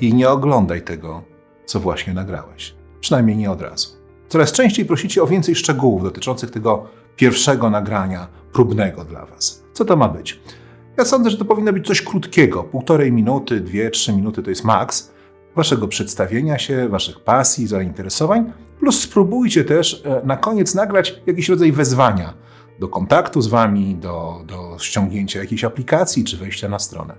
i nie oglądaj tego, co właśnie nagrałeś. Przynajmniej nie od razu. Coraz częściej prosicie o więcej szczegółów dotyczących tego pierwszego nagrania próbnego dla Was. Co to ma być? Ja sądzę, że to powinno być coś krótkiego, półtorej minuty, dwie, trzy minuty to jest maks Waszego przedstawienia się, Waszych pasji, zainteresowań, plus spróbujcie też e, na koniec nagrać jakiś rodzaj wezwania do kontaktu z Wami, do, do ściągnięcia jakiejś aplikacji czy wejścia na stronę.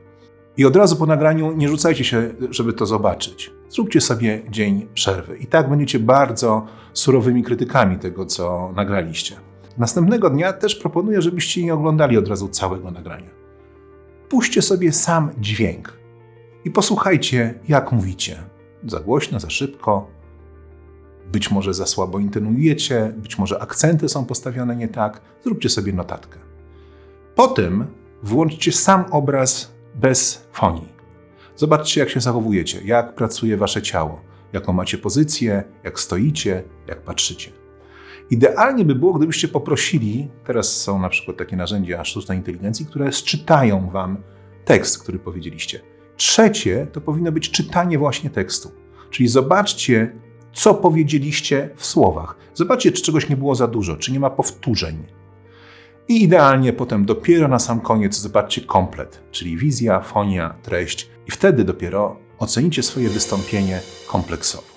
I od razu po nagraniu nie rzucajcie się, żeby to zobaczyć. Zróbcie sobie dzień przerwy. I tak będziecie bardzo surowymi krytykami tego, co nagraliście. Następnego dnia też proponuję, żebyście nie oglądali od razu całego nagrania. Puśćcie sobie sam dźwięk i posłuchajcie, jak mówicie. Za głośno, za szybko, być może za słabo intonujecie, być może akcenty są postawione nie tak. Zróbcie sobie notatkę. Potem włączcie sam obraz bez fonii. Zobaczcie, jak się zachowujecie, jak pracuje wasze ciało, jaką macie pozycję, jak stoicie, jak patrzycie. Idealnie by było, gdybyście poprosili, teraz są na przykład takie narzędzia sztucznej inteligencji, które sczytają wam tekst, który powiedzieliście. Trzecie to powinno być czytanie właśnie tekstu. Czyli zobaczcie, co powiedzieliście w słowach. Zobaczcie, czy czegoś nie było za dużo, czy nie ma powtórzeń. I idealnie potem dopiero na sam koniec zobaczcie komplet, czyli wizja, fonia, treść, i wtedy dopiero ocenicie swoje wystąpienie kompleksowo.